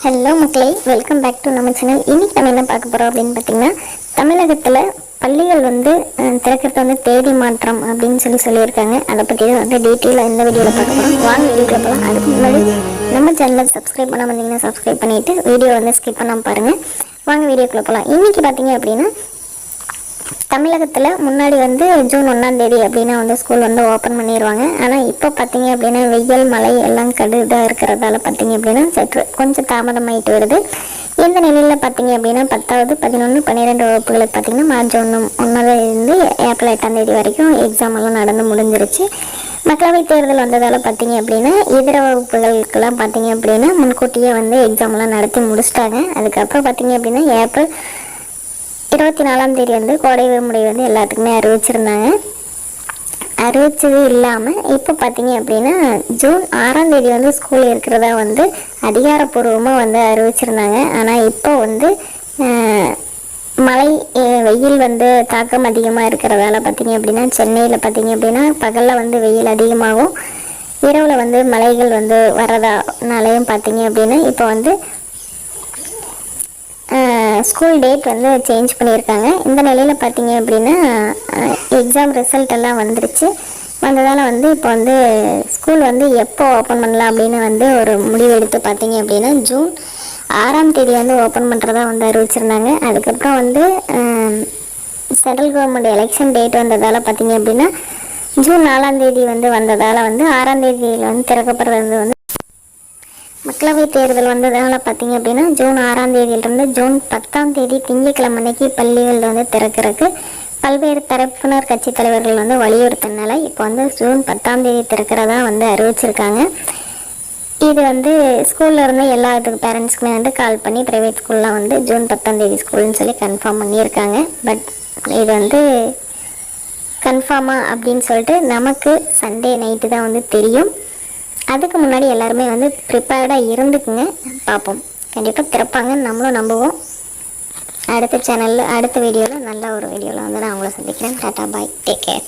Hello மக்களே. Welcome back to நம்ம channel இன்னைக்கு நம்ம என்ன பார்க்க போகிறோம் அப்படின்னு பார்த்தீங்கன்னா தமிழகத்தில் பள்ளிகள் வந்து திறக்கிறது வந்து தேதி மாற்றம் அப்படின்னு சொல்லி சொல்லியிருக்காங்க. அதை பற்றி தான் வந்து டீட்டெயிலாக இந்த வீடியோவில் பார்க்க போகிறோம் வாங்க வீடியோவில் போகலாம் அதுக்கு முன்னாடி நம்ம சேனலை சப்ஸ்கிரைப் பண்ணாம வந்தீங்கன்னா சப்ஸ்கிரைப் பண்ணிவிட்டு வீடியோ வந்து ஸ்கிப் பண்ணாமல் பாருங்கள் வாங்க வீடியோக்குள்ளே போகலாம் இன்றைக்கி பார்த்தீங்க அப்படின்னா தமிழகத்தில் முன்னாடி வந்து ஜூன் ஒன்றாம் தேதி அப்படின்னா வந்து ஸ்கூல் வந்து ஓப்பன் பண்ணிடுவாங்க ஆனால் இப்போ பார்த்தீங்க அப்படின்னா வெயில் மழை எல்லாம் கடுதாக இருக்கிறதால பார்த்தீங்க அப்படின்னா சற்று கொஞ்சம் தாமதமாயிட்டு வருது. இந்த நிலையில் பார்த்தீங்க அப்படின்னா பத்தாவது பதினொன்று பன்னிரெண்டு வகுப்புகளுக்கு பார்த்தீங்கன்னா மார்ச் ஒன்று ஒன்றாவது ஏப்ரல் எட்டாம் தேதி வரைக்கும் எக்ஸாம் எல்லாம் நடந்து முடிஞ்சிருச்சு. மக்களவைத் தேர்தல் வந்ததால் பார்த்தீங்க அப்படின்னா இதர வகுப்புகளுக்கெல்லாம் பார்த்தீங்க அப்படின்னா முன்கூட்டியே வந்து எக்ஸாம் எல்லாம் நடத்தி முடிச்சிட்டாங்க. அதுக்கப்புறம் பார்த்தீங்க அப்படின்னா ஏப்ரல் இருபத்தி நாலாம் தேதி வந்து கோடை விடுமுறை வந்து எல்லாத்துக்குமே அறிவிச்சிருந்தாங்க. அறிவிச்சது இல்லாமல் இப்போ பார்த்தீங்க அப்படின்னா ஜூன் ஆறாம் தேதி வந்து ஸ்கூல் இருக்கிறதா வந்து அதிகாரப்பூர்வமாக வந்து அறிவிச்சிருந்தாங்க. ஆனால் இப்போ வந்து மழை வெயில் வந்து தாக்கம் அதிகமாக இருக்கிறதால பார்த்தீங்க அப்படின்னா சென்னையில் பார்த்தீங்க அப்படின்னா பகலில் வந்து வெயில் அதிகமாகும். இரவில் வந்து மலைகள் வந்து வரதானாலையும் பார்த்தீங்க அப்படின்னா இப்போ வந்து ஸ்கூல் டேட் வந்து சேஞ்ச் பண்ணியிருக்காங்க. இந்த நிலையில் பார்த்தீங்க அப்படின்னா எக்ஸாம் ரிசல்ட் எல்லாம் வந்துருச்சு. வந்ததால் வந்து இப்போ வந்து ஸ்கூல் வந்து எப்போ ஓப்பன் பண்ணலாம் அப்படின்னு வந்து ஒரு முடிவு எடுத்து பார்த்தீங்க அப்படின்னா ஜூன் ஆறாம் தேதி வந்து ஓப்பன் பண்ணுறதா வந்து அறிவிச்சிருந்தாங்க. அதுக்கப்புறம் வந்து சென்ட்ரல் கவர்மெண்ட் எலெக்ஷன் டேட் வந்ததால் பார்த்தீங்க அப்படின்னா ஜூன் நாலாம் தேதி வந்து வந்ததால் வந்து ஆறாம் தேதியில் வந்து திறக்கப்படுறது வந்து மக்களவைத் தேர்தல் வந்ததால் பார்த்தீங்க அப்படின்னா ஜூன் ஆறாம் தேதியிலிருந்து ஜூன் பத்தாம் தேதி திங்கட்கிழமை அன்னைக்கு பள்ளிகள் வந்து திறக்கிறதுக்கு பல்வேறு தரப்பினர் கட்சி தலைவர்கள் வந்து வலியுறுத்தினால இப்போ வந்து ஜூன் பத்தாம் தேதி திறக்கிறதா வந்து அறிவிச்சிருக்காங்க. இது வந்து ஸ்கூல்ல இருந்து எல்லா இதுக்கு பேரண்ட்ஸ்க்குமே வந்து கால் பண்ணி ப்ரைவேட் ஸ்கூல்லாம் வந்து ஜூன் பத்தாம் தேதி ஸ்கூல்னு சொல்லி கன்ஃபார்ம் பண்ணியிருக்காங்க. பட் இது வந்து கன்ஃபார்மா அப்படின்னு சொல்லிட்டு நமக்கு சண்டே நைட்டு தான் வந்து தெரியும். அதுக்கு முன்னாடி எல்லாருமே வந்து ப்ரிப்பேர்டாக இருந்துக்குங்க. பார்ப்போம். கண்டிப்பாக திறப்பாங்கன்னு நம்மளும் நம்புவோம். அடுத்த சேனலில் அடுத்த வீடியோவில் நல்ல ஒரு வீடியோவில் வந்து நான் உங்களை சந்திக்கிறேன். டாட்டா பாய். Take care